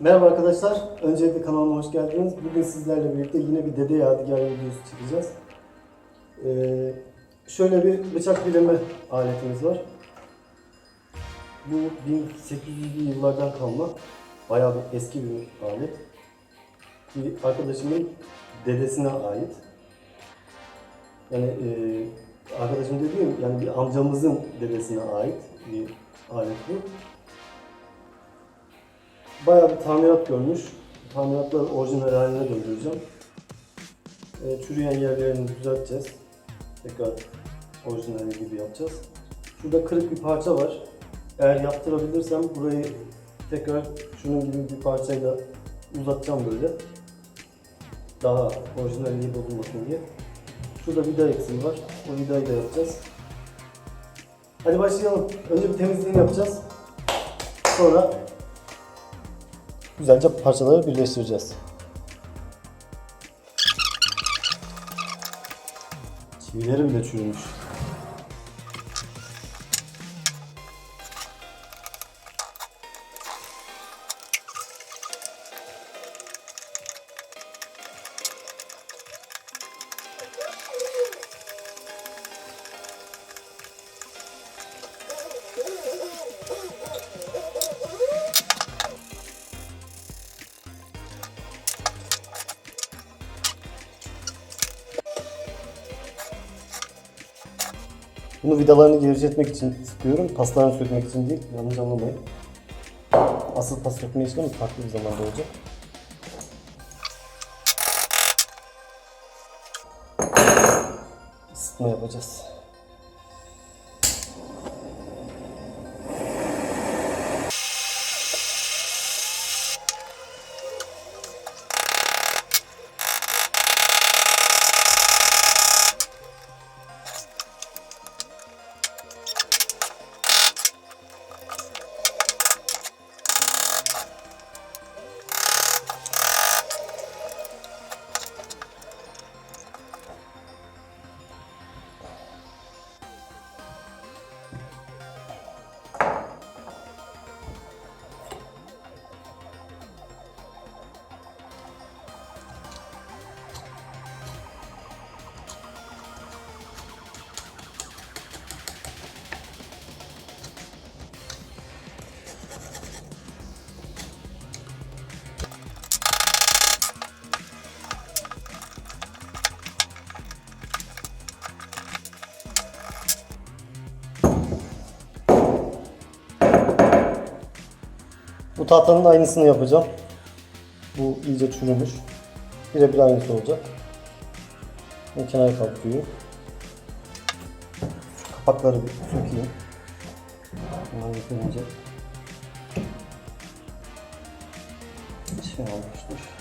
Merhaba arkadaşlar. Öncelikle kanalıma hoş geldiniz. Bugün sizlerle birlikte yine bir dede yadigarı videosu çekeceğiz. Ee, şöyle bir bıçak bileme aletimiz var. Bu 1800'lü yıllardan kalma. Bayağı bir eski bir alet. Bir arkadaşımın dedesine ait. Yani e, arkadaşım dediğim yani bir amcamızın dedesine ait bir alet bu. Bayağı bir tamirat görmüş. Tamiratları orijinal haline döndüreceğim. E, çürüyen yerlerini düzelteceğiz. Tekrar orijinal gibi yapacağız. Şurada kırık bir parça var. Eğer yaptırabilirsem burayı tekrar şunun gibi bir parçayla uzatacağım böyle. Daha orijinal gibi olmasın diye. Şurada vida eksiği var. O vidayı da yapacağız. Hadi başlayalım. Önce bir temizliğini yapacağız. Sonra güzelce parçaları birleştireceğiz. Çivilerim de çürümüş. Bunu vidalarını gevşetmek için sıkıyorum. Paslarını sökmek için değil. Yanlış anlamayın. Asıl pas sökme işlemi farklı bir zamanda olacak. Isıtma yapacağız. Bu tahtanın aynısını yapacağım. Bu iyice çürümüş. Birebir aynısı olacak. Kenara kalkıyor. Şu kapakları bir sökeyim. Bunlar yıkayınca şey olmuştur.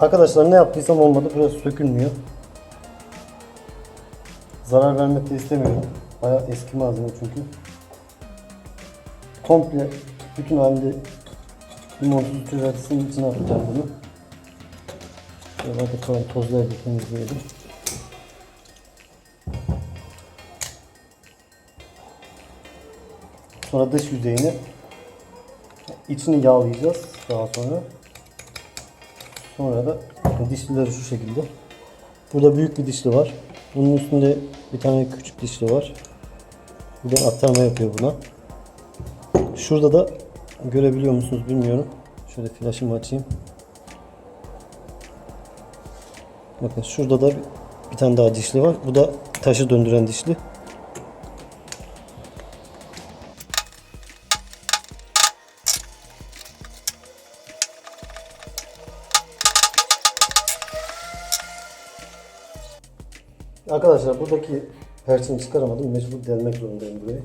Arkadaşlar ne yaptıysam olmadı. Burası sökülmüyor. Zarar vermek de istemiyorum. Bayağı eski malzeme çünkü. Komple bütün halde limonsuz türetisinin içine atacağım bunu. Şöyle hadi kalan tozları da temizleyelim. Sonra dış yüzeyini içini yağlayacağız daha sonra. Sonra da dişlileri şu şekilde. Burada büyük bir dişli var. Bunun üstünde bir tane küçük dişli var. Buradan aktarma yapıyor buna. Şurada da görebiliyor musunuz bilmiyorum. Şöyle flaşımı açayım. Bakın şurada da bir, tane daha dişli var. Bu da taşı döndüren dişli. Arkadaşlar buradaki perçini çıkaramadım. Mecbur delmek zorundayım burayı.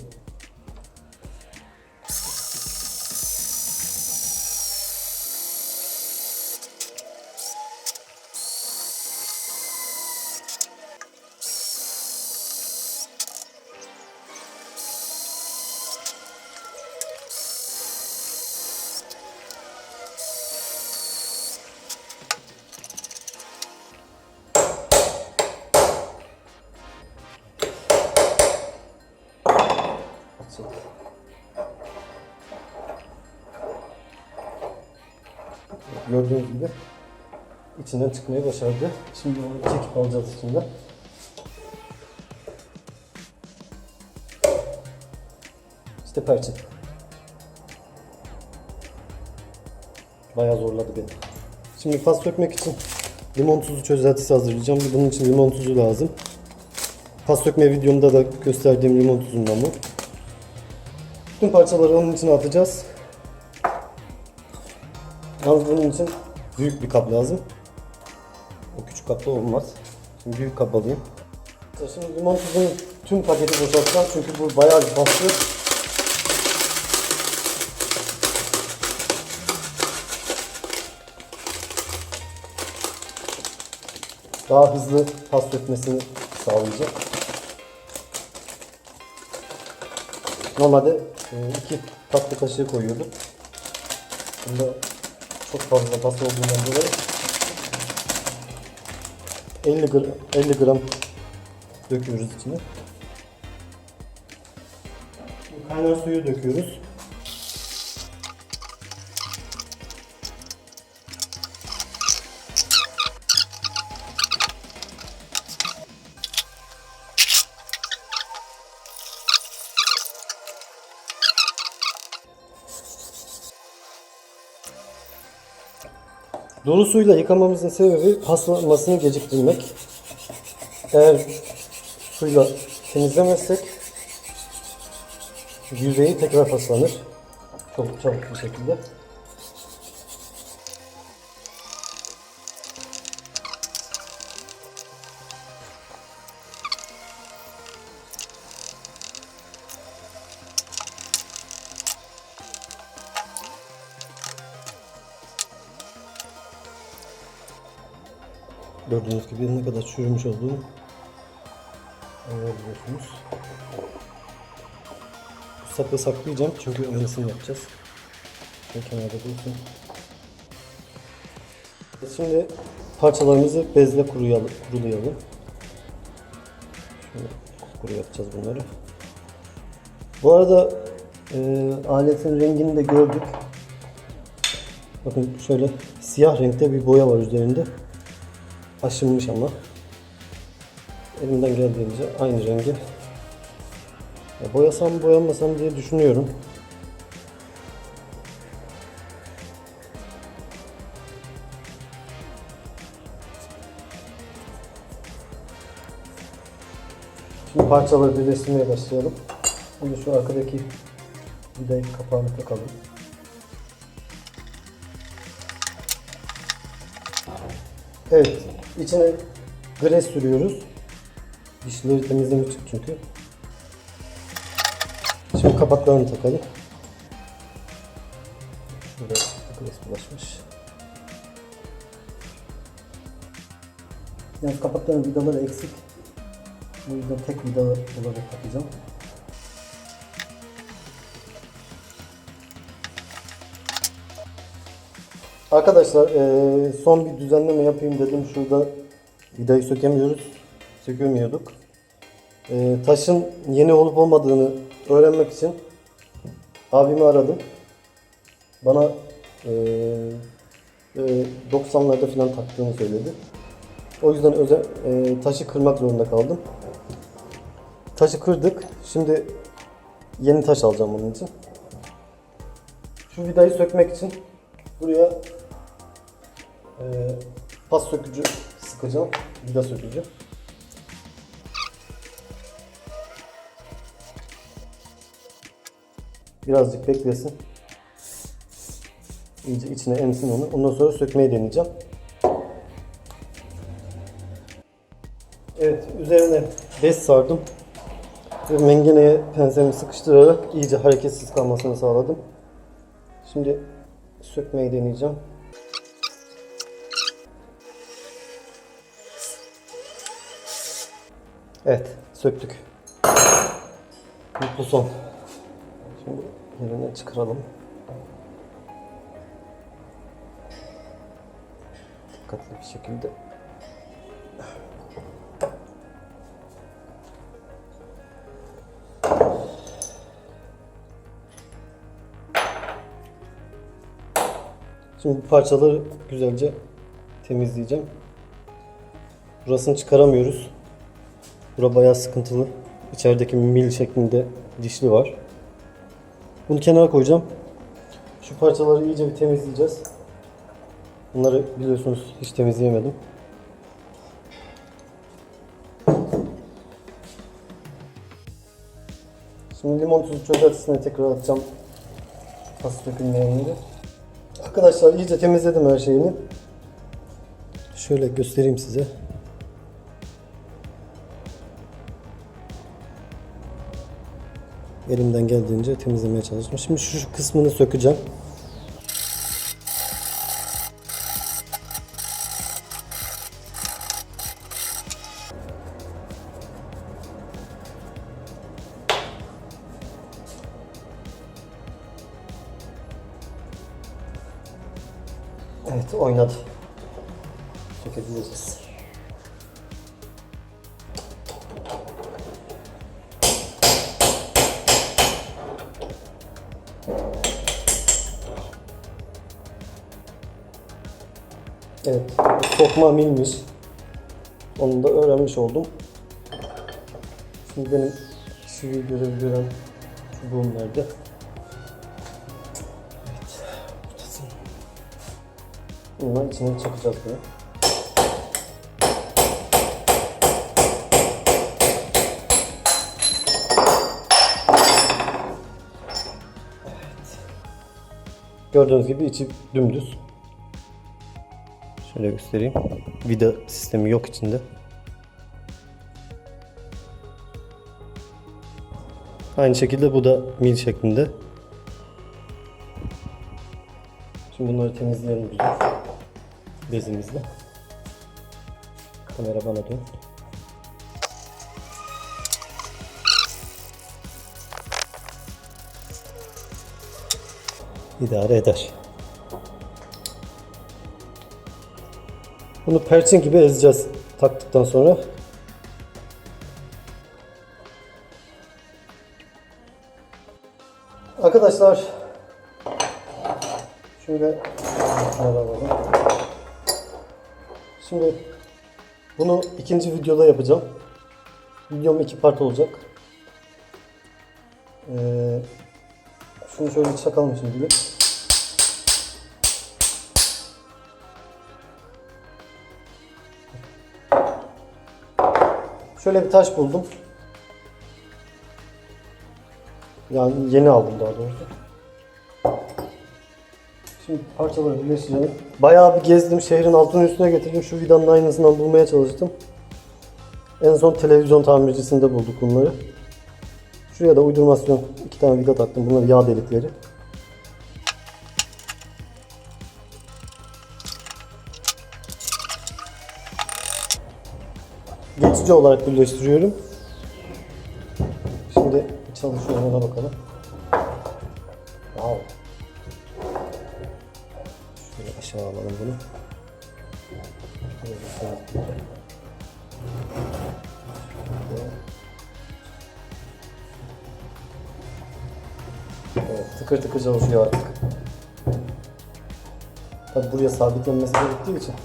Gördüğünüz gibi içinden çıkmayı başardı. Şimdi onu çekip alacağız içinden. İşte perçin. Bayağı zorladı beni. Şimdi pas sökmek için limon tuzu çözeltisi hazırlayacağım. Bunun için limon tuzu lazım. Pas sökme videomda da gösterdiğim limon tuzundan bu. Bütün parçaları onun içine atacağız. Yalnız bunun için büyük bir kap lazım. O küçük kapta olmaz. Şimdi büyük kap alayım. Şimdi limon tuzunun tüm paketi boşaltacağım çünkü bu bayağı bir paslı. Daha hızlı pas dökmesini sağlayacak. Normalde e, iki tatlı kaşığı koyuyordum. Bunda çok fazla pas olduğundan dolayı 50 gram, 50 gram döküyoruz içine. Kaynar suyu döküyoruz. Dolu suyla yıkamamızın sebebi paslanmasını geciktirmek. Eğer suyla temizlemezsek yüzeyi tekrar paslanır. Çok çabuk bir şekilde. Gördüğünüz gibi ne kadar çürümüş olduğunu anlayabiliyorsunuz. Sapı saklayacağım çünkü aynısını yapacağız. Şöyle kenarda dursun. Şimdi parçalarımızı bezle kuruyalım, kurulayalım. Şöyle kuru yapacağız bunları. Bu arada e, aletin rengini de gördük. Bakın şöyle siyah renkte bir boya var üzerinde aşınmış ama elimden geldiğince aynı rengi ya boyasam boyamasam diye düşünüyorum. Şimdi parçaları birleştirmeye başlayalım. Şimdi şu arkadaki vidayı kapağını takalım. Evet, içine gres sürüyoruz. Dişleri temizlemek için çünkü. Şimdi kapaklarını takalım. Şurada gres bulaşmış. Yalnız kapakların vidaları eksik. Bu yüzden tek vida olarak takacağım. Arkadaşlar eee, son bir düzenleme yapayım dedim. Şurada vidayı sökemiyoruz. Sökemiyorduk. Eee, taşın yeni olup olmadığını öğrenmek için abimi aradım. Bana eee, eee, 90'larda falan taktığını söyledi. O yüzden özel, eee, taşı kırmak zorunda kaldım. Taşı kırdık. Şimdi yeni taş alacağım onun için. Şu vidayı sökmek için buraya ee, pas sökücü sıkacağım. Vida sökücü. Birazcık beklesin. İyice içine emsin onu. Ondan sonra sökmeyi deneyeceğim. Evet, üzerine bez sardım. Ve mengeneye pensemi sıkıştırarak iyice hareketsiz kalmasını sağladım. Şimdi sökmeyi deneyeceğim. Evet, söktük. Bu son. Şimdi yerine çıkaralım. Dikkatli bir şekilde. Şimdi bu parçaları güzelce temizleyeceğim. Burasını çıkaramıyoruz. Bura bayağı sıkıntılı. İçerideki mil şeklinde dişli var. Bunu kenara koyacağım. Şu parçaları iyice bir temizleyeceğiz. Bunları biliyorsunuz hiç temizleyemedim. Şimdi limon tuzu çözeltisine tekrar atacağım. Tas dökülmeyenleri. Arkadaşlar iyice temizledim her şeyini. Şöyle göstereyim size. Elimden geldiğince temizlemeye çalıştım. Şimdi şu, kısmını sökeceğim. Evet, sokma milmiş. Onu da öğrenmiş oldum. Şimdi benim çivi görevi gören çubuğum nerede? Evet, buradasın. Bundan içine çakacağız bunu. Gördüğünüz gibi içi dümdüz. Şöyle göstereyim. Vida sistemi yok içinde. Aynı şekilde bu da mil şeklinde. Şimdi bunları temizleyelim güzel. Bezimizle. Kamera bana dön. İdare eder. Bunu perçin gibi ezeceğiz taktıktan sonra. Arkadaşlar şöyle alalım. Şimdi bunu ikinci videoda yapacağım. Videom iki part olacak. Ee, şunu şöyle çakalım şimdi. Şöyle bir taş buldum. Yani yeni aldım daha doğrusu. Şimdi parçaları birleştirelim. Bayağı bir gezdim. Şehrin altını üstüne getirdim. Şu vidanın aynısından bulmaya çalıştım. En son televizyon tamircisinde bulduk bunları. Şuraya da uydurmasyon iki tane vida taktım. Bunlar yağ delikleri. Geçici olarak birleştiriyorum. Şimdi çalışıyor ona bakalım. Wow. Şöyle aşağı alalım bunu. Saat. Evet, tıkır tıkır çalışıyor artık. Tabi buraya sabitlenmesi gerektiği için.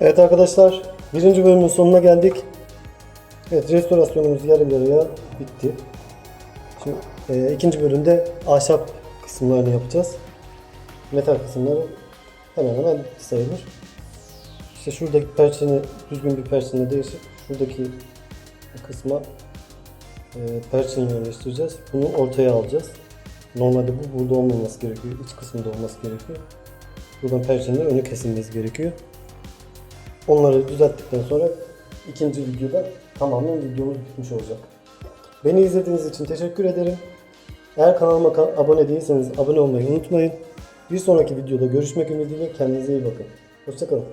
Evet arkadaşlar, birinci bölümün sonuna geldik. Evet, restorasyonumuz yarı yarıya bitti. Şimdi e, ikinci bölümde ahşap kısımlarını yapacağız. Metal kısımları hemen hemen bitti sayılır. İşte şuradaki perçini düzgün bir perçinle değişip şuradaki kısma e, perçin yerleştireceğiz. Bunu ortaya alacağız. Normalde bu burada olmaması gerekiyor. iç kısmında olması gerekiyor. Buradan perçinle önü kesilmesi gerekiyor. Onları düzelttikten sonra ikinci videoda tamamen videomuz bitmiş olacak. Beni izlediğiniz için teşekkür ederim. Eğer kanalıma ka- abone değilseniz abone olmayı unutmayın. Bir sonraki videoda görüşmek ümidiyle kendinize iyi bakın. Hoşçakalın.